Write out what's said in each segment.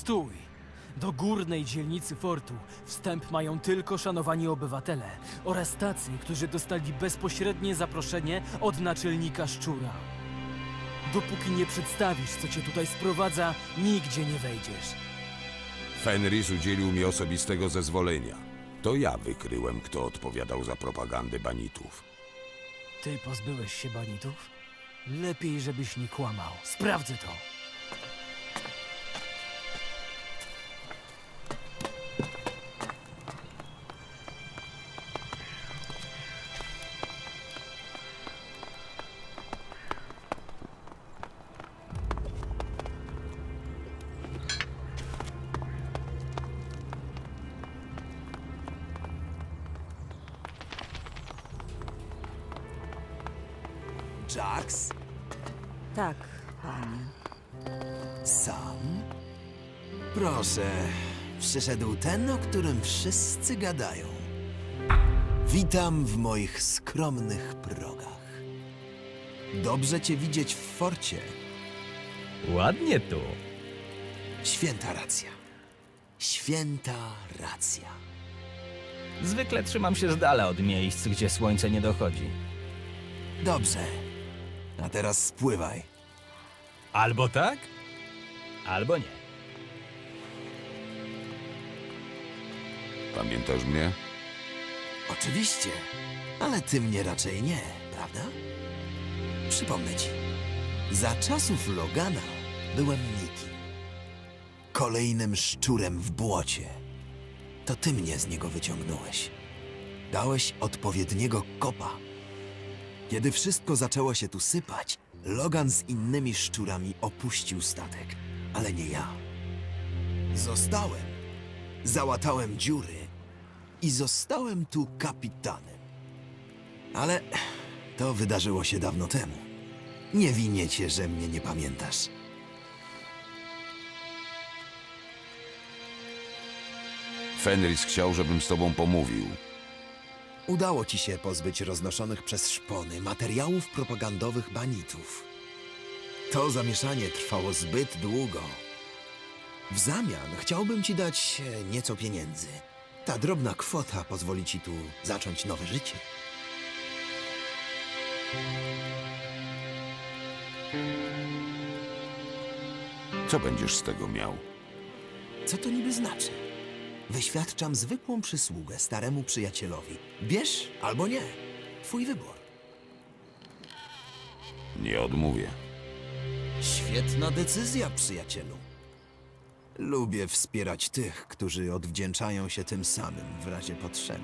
Stój! Do górnej dzielnicy fortu wstęp mają tylko szanowani obywatele oraz tacy, którzy dostali bezpośrednie zaproszenie od naczelnika szczura. Dopóki nie przedstawisz, co cię tutaj sprowadza, nigdzie nie wejdziesz. Fenris udzielił mi osobistego zezwolenia. To ja wykryłem, kto odpowiadał za propagandę banitów. Ty pozbyłeś się banitów? Lepiej, żebyś nie kłamał. Sprawdzę to. Jax? Tak, panie. Sam? Proszę, przyszedł ten, o którym wszyscy gadają. Witam w moich skromnych progach. Dobrze cię widzieć w forcie. Ładnie tu. Święta racja. Święta racja. Zwykle trzymam się z dala od miejsc, gdzie słońce nie dochodzi. Dobrze. A teraz spływaj. Albo tak, albo nie. Pamiętasz mnie? Oczywiście, ale ty mnie raczej nie, prawda? Przypomnę ci. Za czasów Logana byłem nikim. Kolejnym szczurem w błocie. To ty mnie z niego wyciągnąłeś. Dałeś odpowiedniego kopa. Kiedy wszystko zaczęło się tu sypać, Logan z innymi szczurami opuścił statek, ale nie ja. Zostałem. Załatałem dziury i zostałem tu kapitanem. Ale to wydarzyło się dawno temu. Nie winię cię, że mnie nie pamiętasz. Fenris chciał, żebym z tobą pomówił. Udało ci się pozbyć roznoszonych przez szpony materiałów propagandowych banitów. To zamieszanie trwało zbyt długo. W zamian chciałbym ci dać e, nieco pieniędzy. Ta drobna kwota pozwoli ci tu zacząć nowe życie. Co będziesz z tego miał? Co to niby znaczy? Wyświadczam zwykłą przysługę staremu przyjacielowi. Bierz albo nie. Twój wybór. Nie odmówię. Świetna decyzja, przyjacielu. Lubię wspierać tych, którzy odwdzięczają się tym samym w razie potrzeby.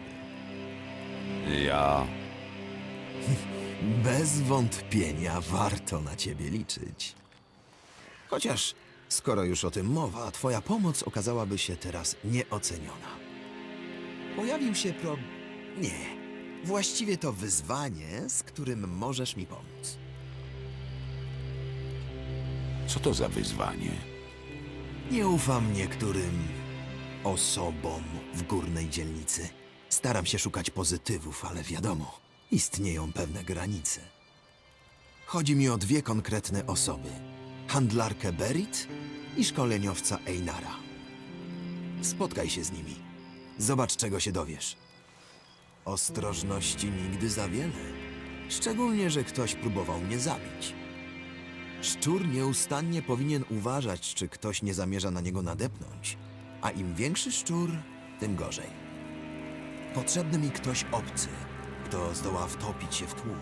Ja. Bez wątpienia warto na ciebie liczyć. Chociaż, skoro już o tym mowa, twoja pomoc okazałaby się teraz nieoceniona. Pojawił się pro... Nie. Właściwie to wyzwanie, z którym możesz mi pomóc. Co to za wyzwanie? Nie ufam niektórym osobom w górnej dzielnicy. Staram się szukać pozytywów, ale wiadomo, istnieją pewne granice. Chodzi mi o dwie konkretne osoby: handlarkę Berit i szkoleniowca Einara. Spotkaj się z nimi. Zobacz, czego się dowiesz. Ostrożności nigdy za wiele. Szczególnie, że ktoś próbował mnie zabić. Szczur nieustannie powinien uważać, czy ktoś nie zamierza na niego nadepnąć. A im większy szczur, tym gorzej. Potrzebny mi ktoś obcy, kto zdoła wtopić się w tłum,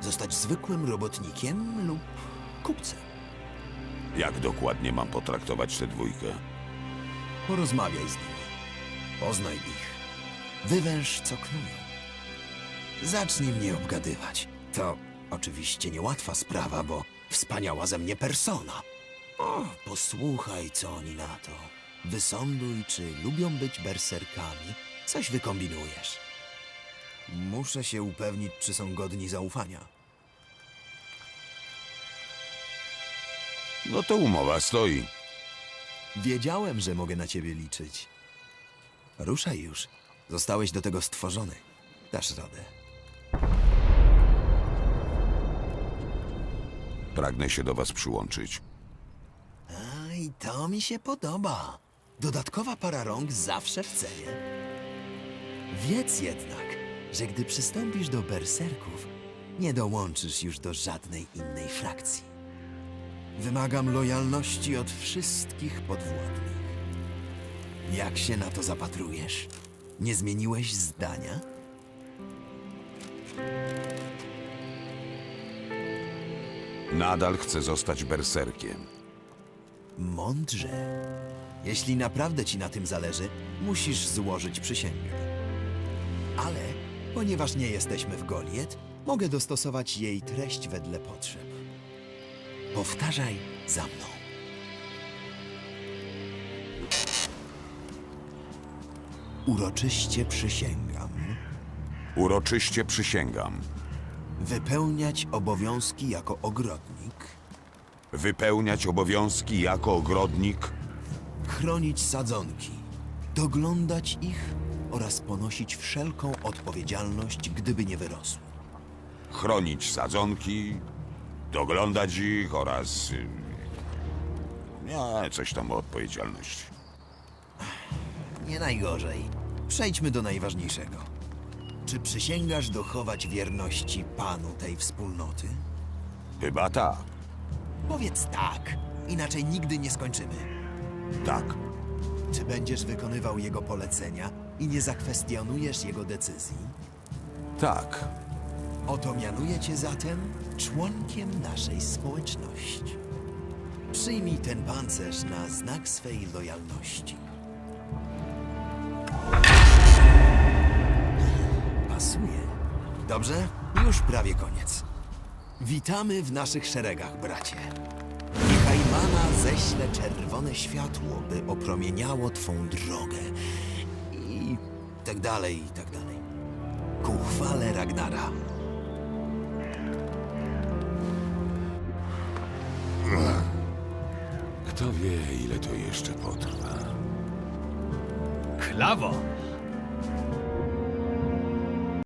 zostać zwykłym robotnikiem lub kupcem. Jak dokładnie mam potraktować tę dwójkę? Porozmawiaj z nimi. Poznaj ich. Wywęż, co knują. Zacznij mnie obgadywać. To oczywiście niełatwa sprawa, bo wspaniała ze mnie persona. O, posłuchaj, co oni na to. Wysąduj, czy lubią być berserkami. Coś wykombinujesz. Muszę się upewnić, czy są godni zaufania. No to umowa stoi. Wiedziałem, że mogę na ciebie liczyć. Ruszaj już. Zostałeś do tego stworzony. Dasz radę. Pragnę się do was przyłączyć. A I to mi się podoba. Dodatkowa para rąk zawsze w cenie. Wiedz jednak, że gdy przystąpisz do berserków, nie dołączysz już do żadnej innej frakcji. Wymagam lojalności od wszystkich podwładnych. Jak się na to zapatrujesz? Nie zmieniłeś zdania? Nadal chcę zostać berserkiem. Mądrze. Jeśli naprawdę ci na tym zależy, musisz złożyć przysięgę. Ale, ponieważ nie jesteśmy w Goliet, mogę dostosować jej treść wedle potrzeb. Powtarzaj za mną. Uroczyście przysięgam. Uroczyście przysięgam. Wypełniać obowiązki jako ogrodnik, wypełniać obowiązki jako ogrodnik, chronić sadzonki, doglądać ich oraz ponosić wszelką odpowiedzialność, gdyby nie wyrosły. chronić sadzonki, doglądać ich oraz... y, Nie, coś tam o odpowiedzialności. Nie najgorzej. Przejdźmy do najważniejszego. Czy przysięgasz dochować wierności panu tej wspólnoty? Chyba tak, Powiedz tak, inaczej nigdy nie skończymy. tak. Czy będziesz wykonywał jego polecenia i nie zakwestionujesz jego decyzji? Tak. Oto mianuję cię zatem członkiem naszej społeczności. Przyjmij ten pancerz na znak swej lojalności. Pasuje. Dobrze? Już prawie koniec. Witamy w naszych szeregach, bracie. Niechaj mana ześle czerwone światło, by opromieniało twą drogę. I tak dalej, i tak dalej. Ku chwale Ragnara. Kto wie, ile to jeszcze potrwa. Klawo!